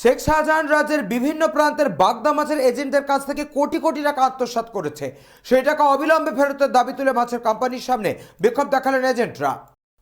শেখ শাহজাহান রাজ্যের বিভিন্ন প্রান্তের বাগদা মাছের এজেন্টদের কাছ থেকে কোটি কোটি টাকা আত্মসাত করেছে। সেই টাকা অবিলম্বে ফেরতের দাবি তুলে মাছের কোম্পানির সামনে। বিক্ষোভ দেখালেন এজেন্টরা।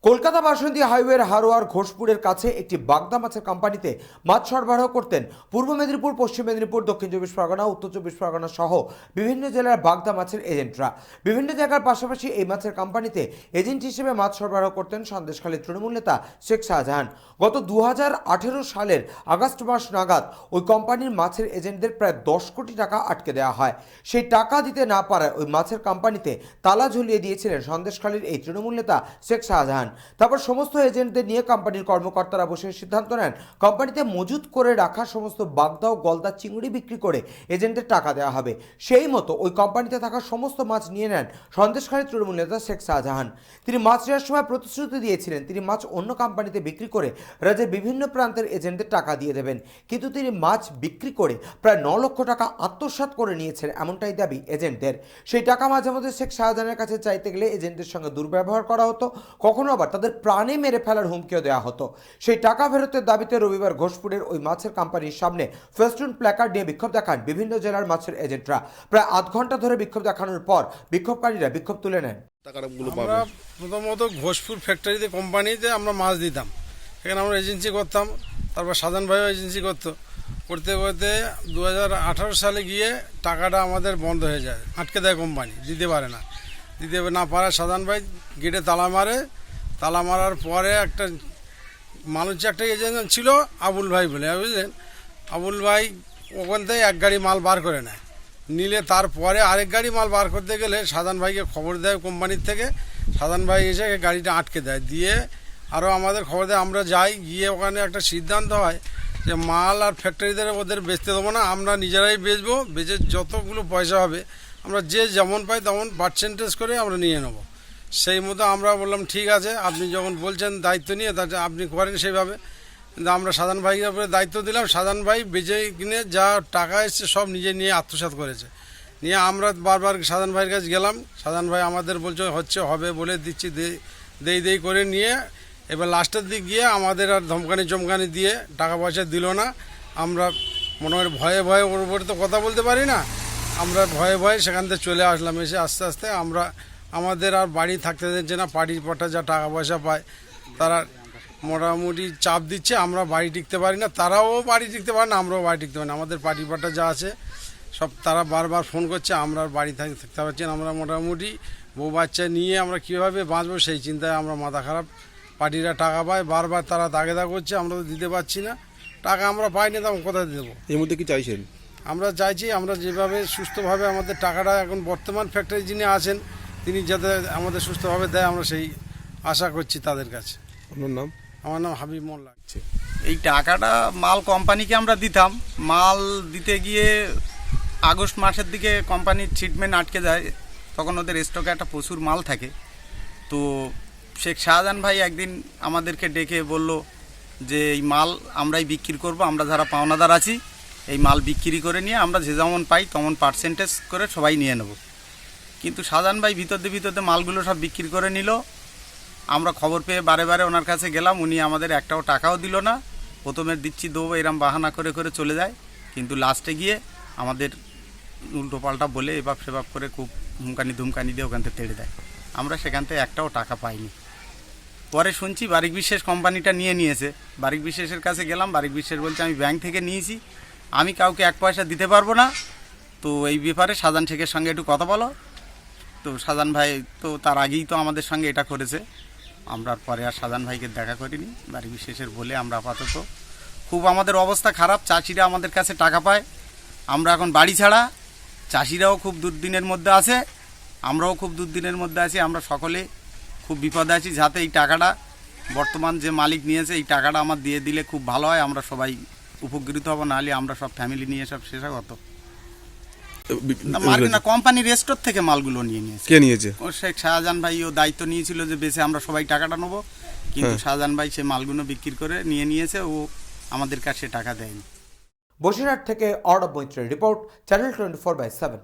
কলকাতা বাসন্তী হাইওয়ের হারোয়ার ঘোষপুরের কাছে একটি বাগদা মাছের কোম্পানিতে মাছ সরবরাহ করতেন পূর্ব মেদিনীপুর, পশ্চিম মেদিনীপুর, দক্ষিণ চব্বিশ পরগনা, উত্তর চব্বিশ পরগনা সহ বিভিন্ন জেলার বাগদা মাছের এজেন্টরা। বিভিন্ন জায়গার পাশাপাশি এই মাছের কোম্পানিতে এজেন্ট হিসেবে মাছ সরবরাহ করতেন সন্দেশখালীর তৃণমূল নেতা শেখ শাহজাহান। গত দু হাজার আঠেরো সালের আগস্ট মাস নাগাদ ওই কোম্পানির মাছের এজেন্টদের প্রায় দশ কোটি টাকা আটকে দেওয়া হয়। সেই টাকা দিতে না পারায় ওই মাছের কোম্পানিতে তালা ঝুলিয়ে দিয়েছিলেন সন্দেশখালীর এই তৃণমূল নেতা শেখ শাহজাহান। তারপর সমস্ত এজেন্টদের নিয়ে কোম্পানির কর্মকর্তারা বসে সিদ্ধান্ত নেন। কোম্পানিতে মজুত করে রাখা সমস্ত বাগদা ও গলদা, চিংড়ি বিক্রি করে এজেন্টদের টাকা দেওয়া হবে। সেই মতো ওই কোম্পানিতে থাকা সমস্ত মাছ নিয়ে নেন সন্দেশখালী তৃণমূল নেতা শেখ শাহজাহান। তিনি মাছ নেওয়ার সময় প্রতিশ্রুতি দিয়েছিলেন, তিনি মাছ অন্য কোম্পানিতে বিক্রি করে রাজ্যের বিভিন্ন প্রান্তের এজেন্টদের টাকা দিয়ে দেবেন। কিন্তু তিনি মাছ বিক্রি করে প্রায় ন লক্ষ টাকা আত্মসাৎ করে নিয়েছেন এমনটাই দাবি এজেন্টদের। সেই টাকা মাঝে মধ্যে শেখ শাহজাহানের কাছে চাইতে গেলে এজেন্টদের সঙ্গে দুর্ব্যবহার করা হতো। কখনো আবার তাদের প্রাণে মেরে ফেলার হুমকিও দেওয়া হতো। সেই টাকা ফেরতের দাবিতে রবিবার ঘোষপুরের ওই মাছের কোম্পানির সামনে ফেস্টুন প্ল্যাকার্ড নিয়ে বিক্ষোভ দেখান বিভিন্ন জেলার মাছের এজেন্টরা। প্রায় আধ ঘণ্টা ধরে বিক্ষোভ দেখানোর পর বিক্ষোভকারীরা বিক্ষোভ তুলে নেন। আমরা প্রথমত ঘোষপুর ফ্যাক্টরিতে কোম্পানিতে আমরা মাছ দিতাম। সেখানে আমরা এজেন্সি করতাম। তারপর সাধারণ ভাইও এজেন্সি করতো। করতে করতে দু হাজার আঠারো সালে গিয়ে টাকাটা আমাদের বন্ধ হয়ে যায়। আটকে দেয় কোম্পানি দিতে পারে না। দিতে না পারে সাধারণ ভাই গেটে তালা মারে। তালা মারার পরে একটা মানুষ একটা এজেন্ট ছিল, আবুল ভাই বলে, বুঝলেন? আবুল ভাই ওখান থেকে এক গাড়ি মাল বার করে নেয়। নিলে তারপরে আরেক গাড়ি মাল বার করতে গেলে সাধারণ ভাইকে খবর দেয় কোম্পানির থেকে। সাধারণ ভাই এসে গাড়িটা আটকে দেয়। দিয়ে আরও আমাদের খবর দেয়, আমরা যাই, গিয়ে ওখানে একটা সিদ্ধান্ত হয় যে মাল আর ফ্যাক্টরিদের ওদের বেচতে দেবো না, আমরা নিজেরাই বেচবো, বেচে যতগুলো পয়সা হবে, আমরা যে যেমন পাই তেমন পার্সেন্টেজ করে আমরা নিয়ে নেব। সেই মতো আমরা বললাম, ঠিক আছে, আপনি যখন বলছেন দায়িত্ব নিয়ে, তাতে আপনি করেন সেইভাবে। কিন্তু আমরা সাধারণ ভাইয়ের উপরে দায়িত্ব দিলাম। সাধারণ ভাই বেচে কিনে যা টাকা এসছে সব নিজে নিয়ে আত্মসাৎ করেছে। নিয়ে আমরা বারবার সাধারণ ভাইয়ের কাছে গেলাম। সাধারণ ভাই আমাদের বলছে, হচ্ছে, হবে বলে দিচ্ছি দেই দেই করে নিয়ে। এবার লাস্টের দিক গিয়ে আমাদের আর ধমকানি চমকানি দিয়ে টাকা পয়সা দিল না। আমরা মনে হয় ভয়ে ভয়ে ওর উপরে তো কথা বলতে পারি না। আমরা ভয়ে ভয়ে সেখান থেকে চলে আসলাম। এসে আস্তে আস্তে আমরা আমাদের আর বাড়ি থাকতে দিচ্ছে না পার্টির পটা যা টাকা পয়সা পায় তারা মোটামুটি চাপ দিচ্ছে আমরা বাড়ি টিকতে পারি না তারাও বাড়ি টিকতে পারে না আমরাও বাড়ি টিকতে পারি না। আমাদের পার্টি পাটা যা আছে সব তারা বারবার ফোন করছে আমরা বাড়ি থাক- থাকতে পারছি না। আমরা মোটামুটি বউ বাচ্চা নিয়ে আমরা কীভাবে বাঁচবো সেই চিন্তায় আমরা মাথা খারাপ। পার্টিরা টাকা পায় বারবার তারা দাগে দাগ করছে আমরা তো দিতে পারছি না। টাকা আমরা পাই না তখন কোথায় দেবো? এর মধ্যে কি চাইছেন? আমরা চাইছি আমরা যেভাবে সুস্থভাবে আমাদের টাকাটা এখন বর্তমান ফ্যাক্টরি যিনি আছেন তিনি যাতে আমাদের সুস্থভাবে দেয় আমরা সেই আশা করছি তাদের কাছে। আপনার নাম? আমার নাম হাবিব মোল্লা। এই টাকাটা মাল কোম্পানিকে আমরা দিতাম। মাল দিতে গিয়ে আগস্ট মাসের দিকে কোম্পানির ট্রিটমেন্ট আটকে যায়। তখন ওদের স্টকে একটা প্রচুর মাল থাকে। তো শেখ শাহজাহান ভাই একদিন আমাদেরকে ডেকে বলল যে এই মাল আমরাই বিক্রি করব আমরা যারা পাওনাদার আছি এই মাল বিক্রি করে নিয়ে আমরা যে যেমন পাই তেমন পার্সেন্টেজ করে সবাই নিয়ে নেব। কিন্তু শাহজাহান ভাই ভিতরতে ভিতরতে মালগুলো সব বিক্রি করে নিল। আমরা খবর পেয়ে বারে বারে ওনার কাছে গেলাম, উনি আমাদের একটাও টাকাও দিল না। প্রথমে দিচ্ছি, দেবো, এরম বাহানা করে করে চলে যায়। কিন্তু লাস্টে গিয়ে আমাদের উল্টো পাল্টা বলে এবাব সেবাব করে খুব হুমকানি ধুমকানি দিয়ে ওখান থেকে তেড়ে দেয়। আমরা সেখান থেকে একটাও টাকা পাইনি। পরে শুনছি বারিক বিশেষ কোম্পানিটা নিয়ে নিয়েছে। বারিক বিশেষের কাছে গেলাম, বারিক বিশেষ বলছে, আমি ব্যাংক থেকে নিয়েছি। আমি কাউকে এক পয়সা দিতে পারব না। তো এই ব্যাপারে সাজান শেখের সঙ্গে একটু কথা বলো। তো সাজান ভাই, তো তার আগেই তো আমাদের সঙ্গে এটা করেছে। আমরা পরে আর সাজান ভাইকে দেখা করিনি। বাড়ি বিশেষের বলে আমরা আপাতত খুব আমাদের অবস্থা খারাপ, চাষিরা আমাদের কাছে টাকা পায়। আমরা এখন বাড়ি ছাড়া, চাষিরাও খুব দুর্দিনের মধ্যে আছে, আমরাও খুব দুর্দিনের মধ্যে আছি। আমরা সকলে খুব বিপদে আছি যাতে এই টাকাটা, বর্তমান যে মালিক নিয়েছে, এই টাকাটা আমার দিয়ে দিলে খুব ভালো হয়। আমরা সবাই উপকৃত হব, নাহলে আমরা সব ফ্যামিলি নিয়ে সব শেষাগত না মার্কেট না কোম্পানি রেস্টোর থেকে মালগুলো নিয়ে নিয়েছে। কে নিয়েছে? ও শেখ শাহজাহান ভাই ও দায়িত্ব নিয়েছিল যে বেশি আমরা সবাই টাকাটা নেব। কিন্তু শাহজাহান ভাই সে মালগুলো বিক্রি করে নিয়ে নিয়েছে ও আমাদের কাছে টাকা দেয়নি। বসিরহাট থেকে Arnab মৈত্রের report channel twenty four by seven